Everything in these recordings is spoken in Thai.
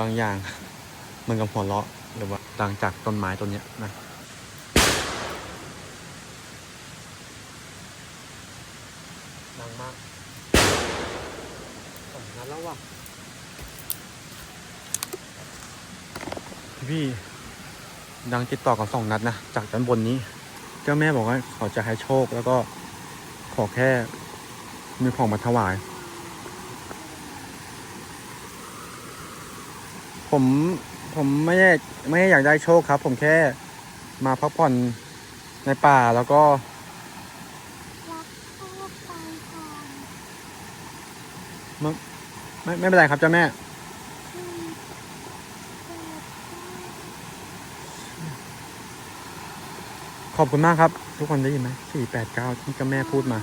บางอย่าง มันกับหัวเราะหรือว่าดังจากต้นไม้ต้นเนี้ยนะดังมากสองนัดแล้วว่ะพี่ดังติดต่อกับสองนัดนะ จากด้านบนนี้ เจ้าแม่บอกว่าขาจะให้โชคแล้วก็ขอแค่มีของมาถวาย ผมผมไม่ได้ไม่ได้อยากได้โชคครับ ผมแค่มาพักผ่อนในป่าแล้วก็รักพ่อไปก่ไม่ไม่เป็นไรครับเจ้าแม่ ขอบคุณมากครับ ทุกคนได้ยินไหมสี่แปดเก้าที่เจ้าแม่พูดมา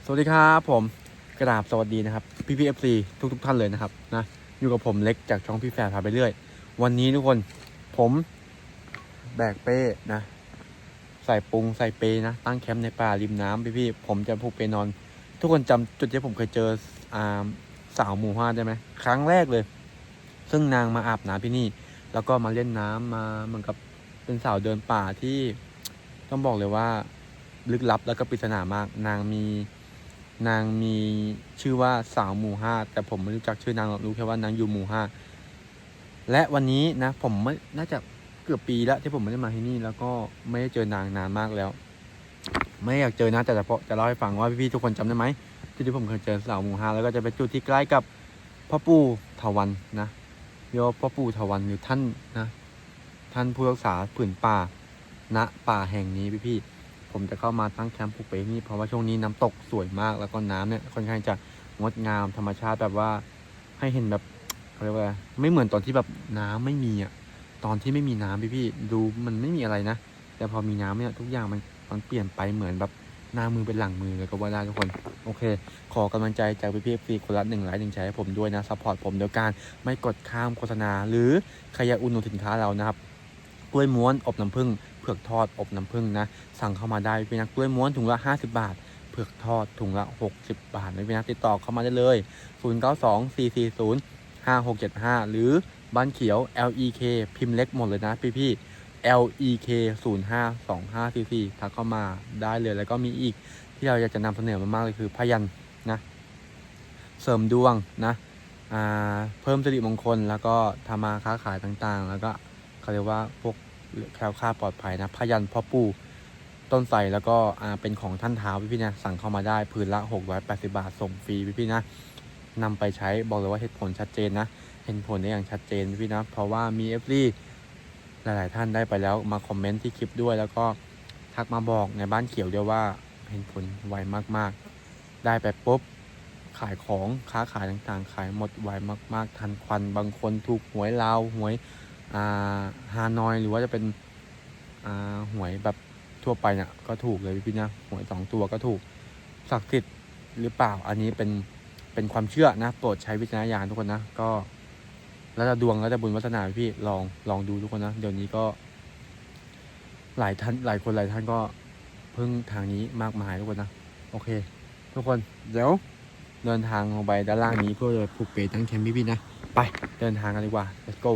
ส วัสดีครับผมกระดาบสวัสดีนะครับพี่พีเอฟซีทุกทุกท่านเลยนะครับนะอยู่กับผมเล็กจากช่องพี่แฟร์พาไปเรื่อย วันนี้ทุกคนผมแบกเป้นะ ใส่ปุงใส่เปนะตั้งแคมป์ในป่าริมน้ำพี่พี่ผมจะผูกเปนอน ทุกคนจำจุดที่ผมเคยเจออ่าสาวหมู่ห้าได้ไหมครั้งแรกเลย ซึ่งนางมาอาบน้ำที่นี่ แล้วก็มาเล่นน้ำมาเหมือนกับเป็นสาวเดินป่าที่ต้องบอกเลยว่าลึกลับแล้วก็ปริศนามาก นางมี นางมีชื่อว่าสาวหมู่ห้าแต่ผมไม่รู้จักชื่อนางหรอกรู้แค่ว่านางอยู่หมู่ห้าและวันนี้นะ ผมไม่น่าจะเกือบปีแล้วที่ผมไม่ได้มาที่นี่ แล้วก็ไม่ได้เจอนางนานมากแล้ว ไม่อยากเจอนะแต่จะเพาะจะเล่าให้ฟังว่าพี่ๆทุกคนจำได้ไหมที่ที่ผมเคยเจอสาวหมู่ห้าแล้วก็จะเป็นจุดที่ใกล้กับพ่อปู่ทวันนะเรียกว่าพ่อปู่ทวันหรือท่านนะ ท่านผู้รักษาผืนป่าณป่าแห่งนี้พี่ๆ ผมจะเข้ามาตั้งแคมป์ผูกเปนี่เพราะว่าช่วงนี้น้ำตกสวยมาก แล้วก็น้ำเนี่ยค่อนข้างจะงดงามธรรมชาติแบบว่าให้เห็นแบบเขาเรียกว่าไม่เหมือนตอนที่แบบน้ำไม่มีอะตอนที่ไม่มีน้ำพี่ๆดูมันไม่มีอะไรนะ แต่พอมีน้ำเนี่ยทุกอย่างมันมันเปลี่ยนไปเหมือนแบบหน้ามือเป็นหลังมือเลยก็ว่าได้ทุกคน โอเค ขอกำลังใจจากพี่ๆฟรีคนละหนึ่งไลค์หนึ่งแชร์ให้ผมด้วยนะซัพพอร์ตผมโดยการไม่กดข้ามโฆษณา หรือใครอยากอุดหนุนสินค้าเรานะครับ กล้วยม้วนอบน้ำผึ้งเผือกทอดอบน้ำผึ้งนะ สั่งเข้ามาได้พี่นะกล้วยม้วนถุงละ 50 บาท เผือกทอดถุงละ 60 บาทนะพี่นะติดต่อเข้ามาได้เลย 0 9 2 4 4 0 5 6 7 5 หรือบ้านเขียว LEK พิมพ์เล็กหมดเลยนะพี่พี่ LEK 0 5 2 5 4 4ทักเข้ามาได้เลยแล้วก็มีอีกที่เราอยากจะนำเสนอมามากเลยคือพยันนะ เสริมดวงนะเพิ่มสิริมงคลแล้วก็ทำมาค้าขายต่างๆ แล้วก็ เขาเรียกว่าพวกแคล้วคลาดปลอดภัยนะพยันพ่อปู่ต้นไทรแล้วก็อ่าเป็นของท่านเท้าพี่พี่ๆนะสั่งเข้ามาได้พื้นละ 680 บาทส่งฟรีพี่พี่ๆนะนำไปใช้บอกเลยว่าเหตุผลชัดเจนนะ เห็นผลได้อย่างชัดเจนพี่นะ เพราะว่ามีเอฟซีหลาย ๆ ท่านได้ไปแล้วมาคอมเมนต์ที่คลิปด้วย แล้วก็ทักมาบอกในบ้านเขียวด้วยว่าเห็นผลไวมาก ๆ ได้ไปปุ๊บขายของค้าขายต่าง ๆ ขายหมดไวมาก ๆ ทันควันบางคนถูกหวยลาวหวย ฮานอยหรือว่าจะเป็นหวยแบบทั่วไปเนี่ยก็ถูกเลยพี่ๆนะหวยสองตัวก็ถูกศักดิ์สิทธิ์หรือเปล่าอันนี้เป็นเป็นความเชื่อนะโปรดใช้วิจารณญาณทุกคนนะก็แล้วจะดวงแล้วจะบุญวัฒนาพี่ลองลองดูทุกคนนะเดี๋ยวนี้ก็ หลายท่านหลายคนหลายท่านก็พึ่งทางนี้มากมายทุกคนนะโอเค ทุกคนเดี๋ยวเดินทางลงไปด้านล่างนี้เพื่อจะผูกเปตั้งแคมป์พี่ๆนะ ไปเดินทางกันดีกว่า let's go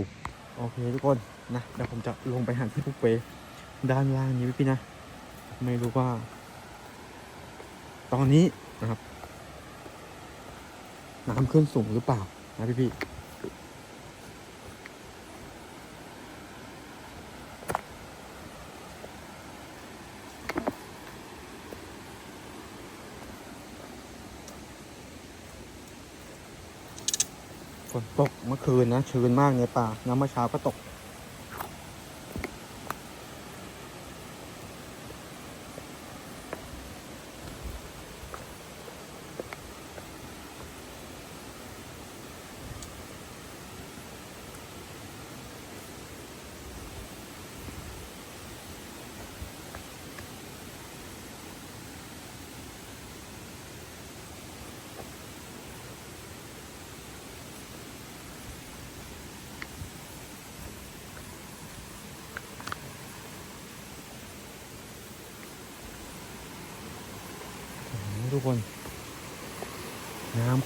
โอเคทุกคนนะเดี๋ยวผมจะลงไปหาที่พุกเปด้านล่างนี้พี่ๆนะ ไม่รู้ว่า ตอนนี้นะครับน้ำขึ้นสูงหรือเปล่านะพี่ๆ ตกเมื่อคืนนะชื้นมากในป่าน้ำเมื่อเช้าก็ตก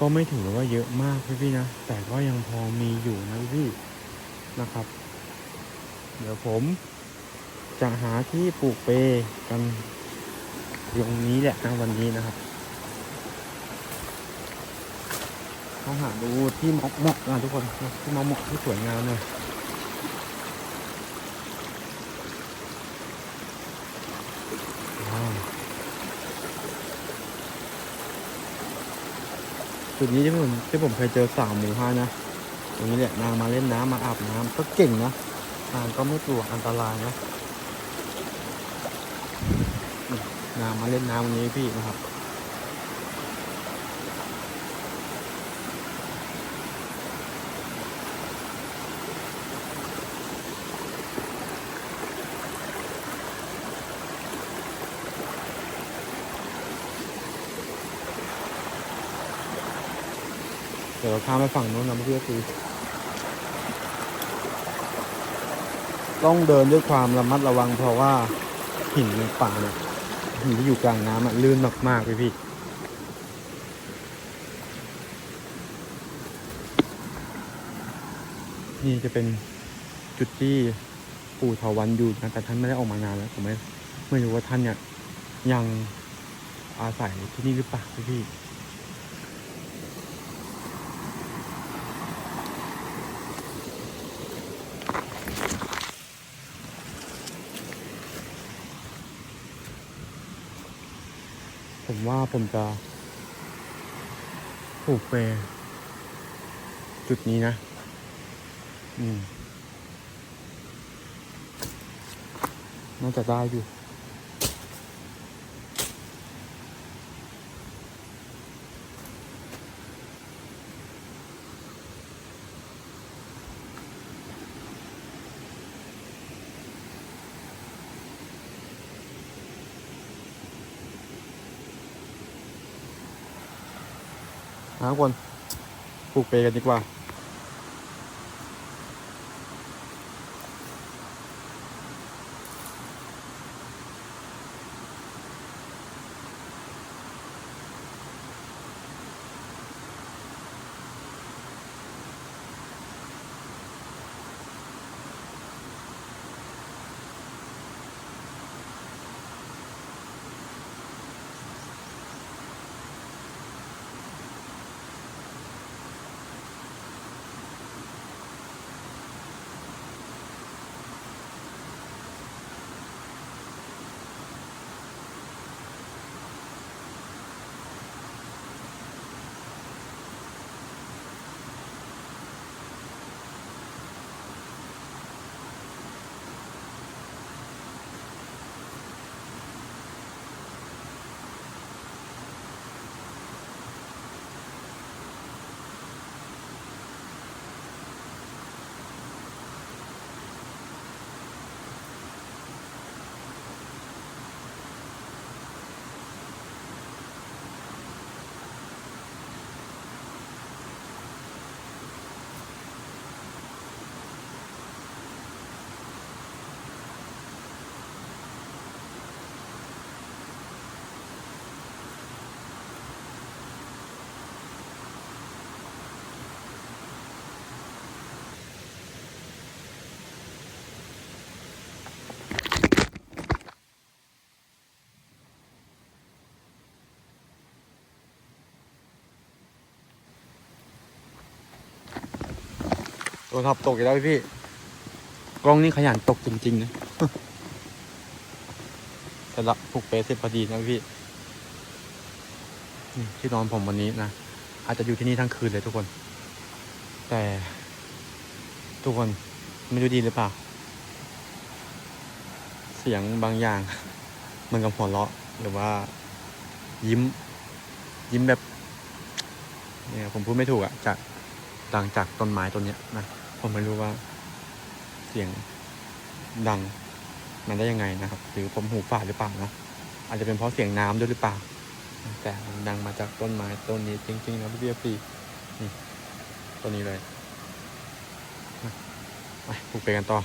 ก็ไม่ถือว่าเยอะมากพี่พี่นะ แต่ก็ยังพอมีอยู่นะพี่นะครับ เดี๋ยวผมจะหาที่ปลูกเปกันตรงนี้แหละนะวันนี้นะครับต้องหาดูที่เหมาะเหมอกนะทุกคนที่เหมาะเหมอกที่สวยงามเลย จุดนี้ที่ผมที่ผมเคยเจอสาวหมูห้านะตรงนี้แหละนางมาเล่นน้ำมาอาบน้ำก็เก่งนะนางก็ไม่กลัวอันตรายนะนางมาเล่นน้ำวันนี้พี่นะครับ เดี๋ยวเราข้ามไปฝั่งนู้นนะเพื่อนคือต้องเดินด้วยความระมัดระวังเพราะว่าหินในป่าเนี่ยหินที่อยู่กลางน้ำอะลื่นมากๆพี่พี่นี่จะเป็นจุดที่ปู่เถาวันอยู่นะแต่ท่านไม่ได้ออกมานานแล้วผมไม่ไม่รู้ว่าท่านเนี่ยยังอาศัยที่นี่หรือเปล่าพี่ ผมว่าผมจะผูกไปจุดนี้นะ อืม น่าจะได้อยู่ ทุกคนปลูกเปกันดีกว่า โดนทับตกอีกแล้วพี่ กล้องนี่ขยันตกจริงๆนะแต่ละผูกเปเสร็จพอดีนะพี่ที่นอนผมวันนี้นะ อาจจะอยู่ที่นี่ทั้งคืนเลยทุกคน แต่ ทุกคนไม่รู้ดีหรือเปล่า เสียงบางอย่าง มันกับหัวเราะหรือว่า ยิ้ม ยิ้มแบบเนี่ยผมพูดไม่ถูกอะจากดังจากต้นไม้ต้นเนี้ยนะ ผมไม่รู้ว่าเสียงดังมันได้ยังไงนะครับ หรือผมหูฝาดหรือเปล่านะ อาจจะเป็นเพราะเสียงน้ำด้วยหรือเปล่า แต่มันดังมาจากต้นไม้ต้นนี้จริงๆนะพี่เบียร์ปีนี่ต้นนี้เลยไปปลูกไปกันต่อ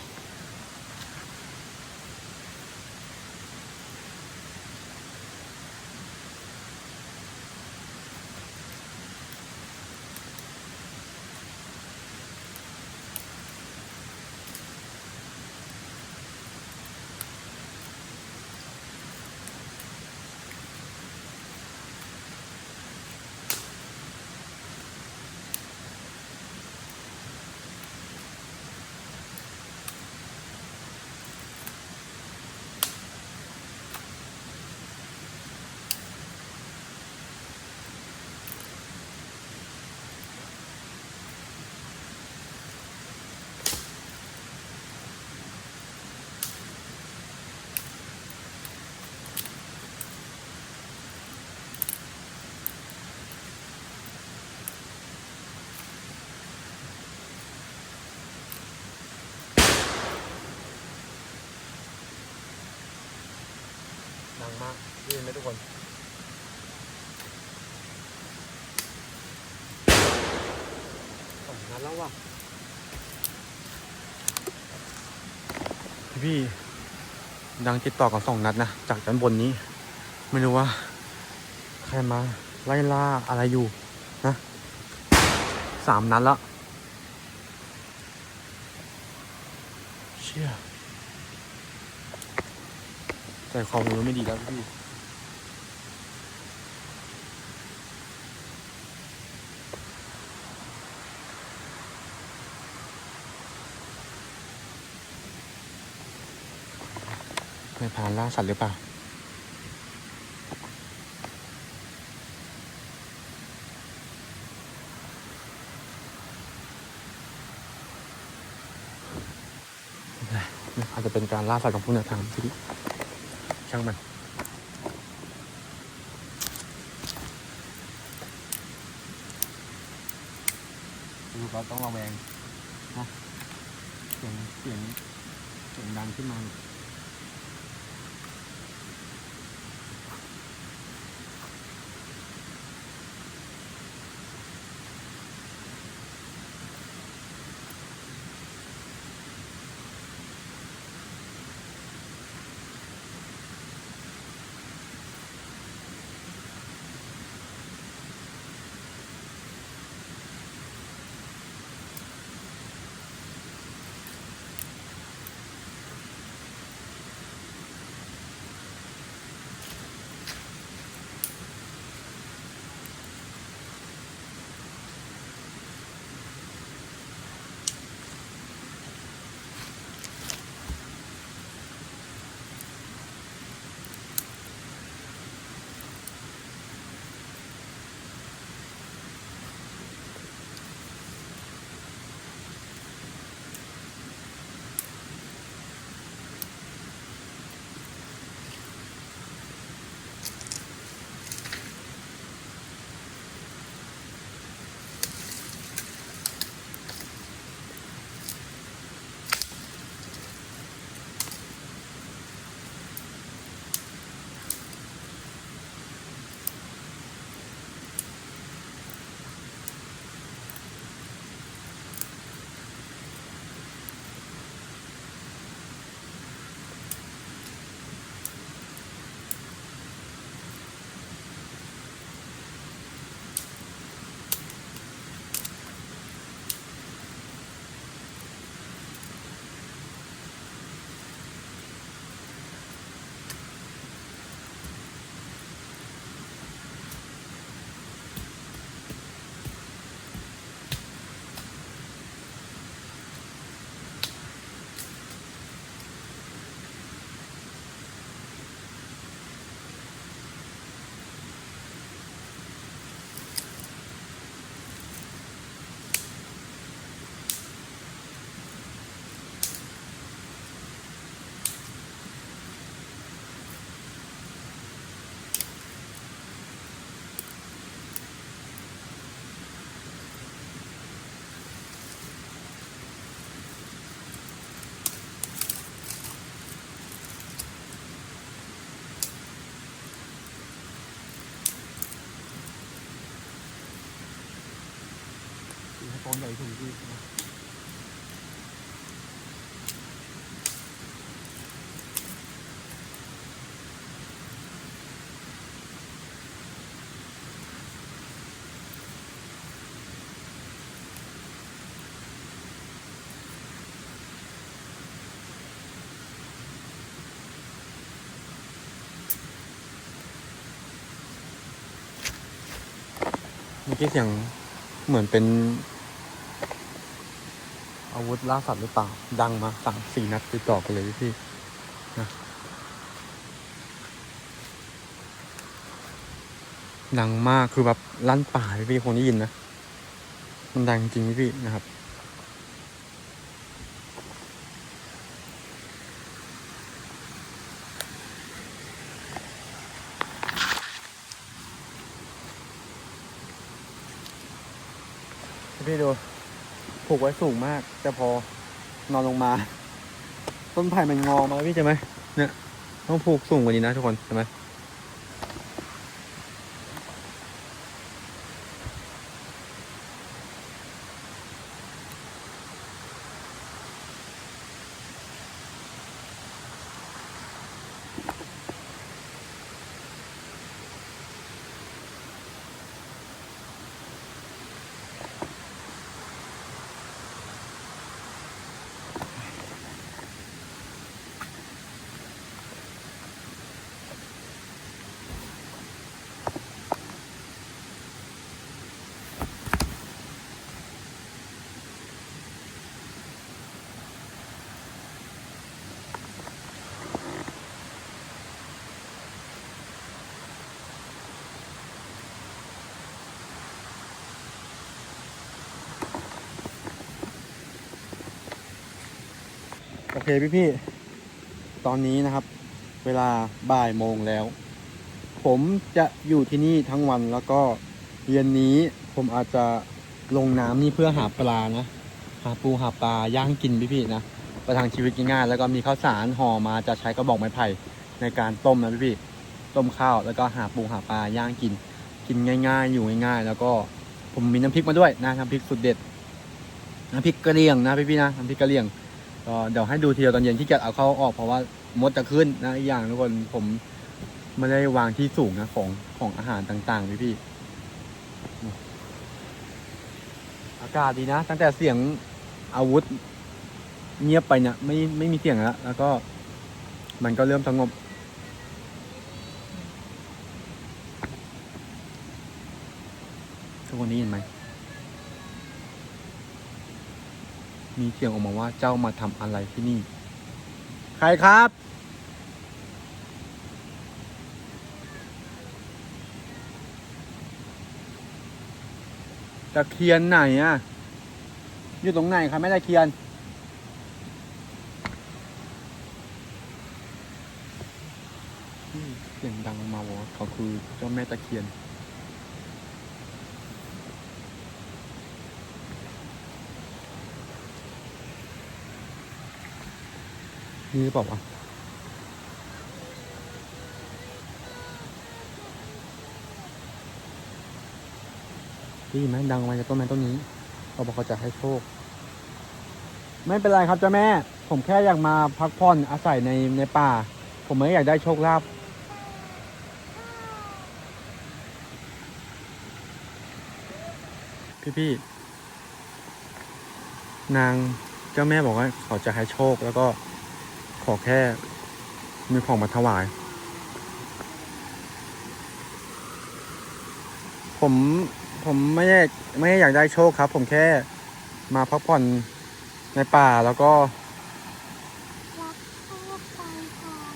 ังมากได้ยินไหมทุกคนสองนัดแล้วว่ะพี่พี่ดังติดต่อกันสองนัดนะ จากด้านบนนี้ ไม่รู้ว่า ใครมาไล่ล่าอะไรอยู่นะสามนัดแล้ว เชี่ย ใจคอมันไม่ดีแล้วพี่ไปพานล่าสัตว์หรือเปล่าอาจจะเป็นการล่าสัตว์ของพวกเนี่ยทางที่ ช่างมันดูก็ต้องระแวงนะเสียงเสียงเสียงดังขึ้นมา เนี่ยให้ตอนใหญ่ถึงที่เมื่อกี้เสียงเหมือนเป็น วุธล่าสัตว์หรือเปล่า ดังมาสามสี่นัดติดต่อกันเลยพี่นะดังมากคือแบบลั่นป่าพี่พี่คงได้ยินนะ มันดังจริงพี่นะครับพี่ดู กไว้สูงมาก แต่พอนอนลงมา ต้นไผ่มันงอมาพี่ใช่ไหมเนี่ยต้องผูกสูงกว่านี้นะทุกคนใช่ไหม เคพี่พี่ๆ ตอนนี้นะครับ เวลาบ่ายโมงแล้ว ผมจะอยู่ที่นี่ทั้งวันแล้วก็เย็นนี้ผมอาจจะลงน้ำนี่เพื่อหาปลานะ หาปูหาปลาย่างกินพี่พี่ๆนะประทังชีวิตง่ายๆแล้วก็มีข้าวสารห่อมาจะใช้กระบอกไม้ไผ่ในการต้มนะพี่พี่ๆต้มข้าวแล้วก็หาปูหาปลาย่างกิน กินง่าย ๆ อยู่ง่ายๆ แล้วก็ผมมีน้ำพริกมาด้วยนะน้ำพริกสุดเด็ดน้ำพริกกระเลียงนะพี่พี่ๆนะน้ำพริกกระเลียง ก็เดี๋ยวให้ดูทีเดียวตอนเย็นที่จะเอาเข้าออกเพราะว่ามดจะขึ้นนะอีกอย่างทุกคนผมไม่ได้วางที่สูงนะของของอาหารต่างๆพี่พี่ๆอากาศดีนะ ตั้งแต่เสียงอาวุธเงียบไปเนี่ยไม่ไม่มีเสียงแล้วแล้วก็มันก็เริ่มสงบ ทุกคนได้ยินไหม มีเสียงออกมาว่าเจ้ามาทำอะไรที่นี่ ใครครับ ตะเคียนไหนอะอยู่ตรงไหนครับแม่ตะเคียน เสียงดังมาบอกว่าเขาคือเจ้าแม่ตะเคียน นี่หรือเปล่าวะได้ยินไหมดังมาจากต้นไม้ต้นนี้เขาบอกเขาจะให้โชค ไม่เป็นไรครับเจ้าแม่ ผมแค่อยากมาพักผ่อนอาศัยในในป่า ผมไม่อยากได้โชคลาภพี่พี่นางเจ้าแม่บอกว่าเขาจะให้โชคแล้วก็ ขอแค่มีของมาถวาย ผมผมไม่ได้ไม่ได้อยากได้โชคครับ ผมแค่มาพักผ่อนในป่าแล้วก็รักพ่อไปก่อน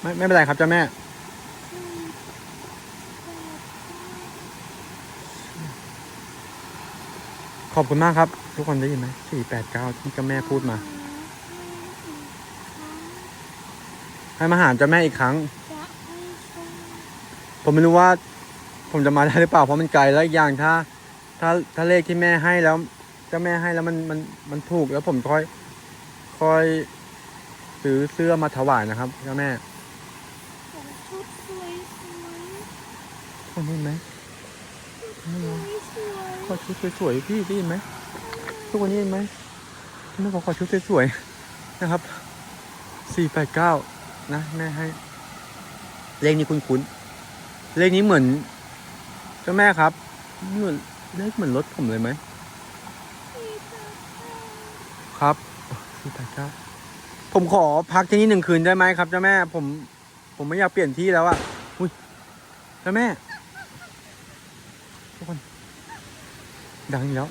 ไม่ไม่เป็นไรครับเจ้าแม่ สี่แปด ขอบคุณมากครับ ทุกคนได้ยินไหมสี่แปดเก้าที่เจ้าแม่พูดมา ให้มาหาเจ้าแม่อีกครั้งจะให้โชคผมไม่รู้ว่า ผมจะมาได้หรือเปล่าเพราะมันไกลแล้วอีกอย่างถ้า ถ้าถ้าเลขที่แม่ให้แล้วเจ้าแม่ให้แล้วมันมันมันถูกแล้วผมค่อยค่อยซื้อเสื้อมาถวายนะครับเจ้าแม่ขอชุดสวยสวยคนได้ยินไหมไม่สรู้วยสวย ขอชุดสวยๆพี่ได้ยินไหมทุกคนได้ยินไหมแม่บอกขอชุดสวยๆนะครับสี่แปดเก้านะแม่ให้เลขนี้คุ้นๆเลขนี้เหมือนเจ้าแม่ครับเหมือนเลขเหมือนรถผมเลยไหมครับสี่แปดเก้าผมขอพักที่นี่หนึ่งคืนได้ไหมครับเจ้าแม่ผมผมไม่อยากเปลี่ยนที่แล้วอะอุ้ยเจ้าแม่ทุกคน ดังอีกแล้ว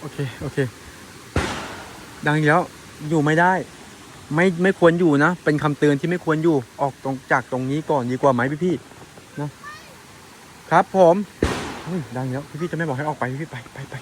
โอเค โอเค ดังอีกแล้ว อยู่ไม่ได้ ไม่ไม่ควรอยู่นะ เป็นคำเตือนที่ไม่ควรอยู่ ออกตรงจากตรงนี้ก่อนดีกว่าไหมพี่พี่นะครับผมดังแล้วพี่พี่จะไม่บอกให้ออกไปพี่ๆไปไปไป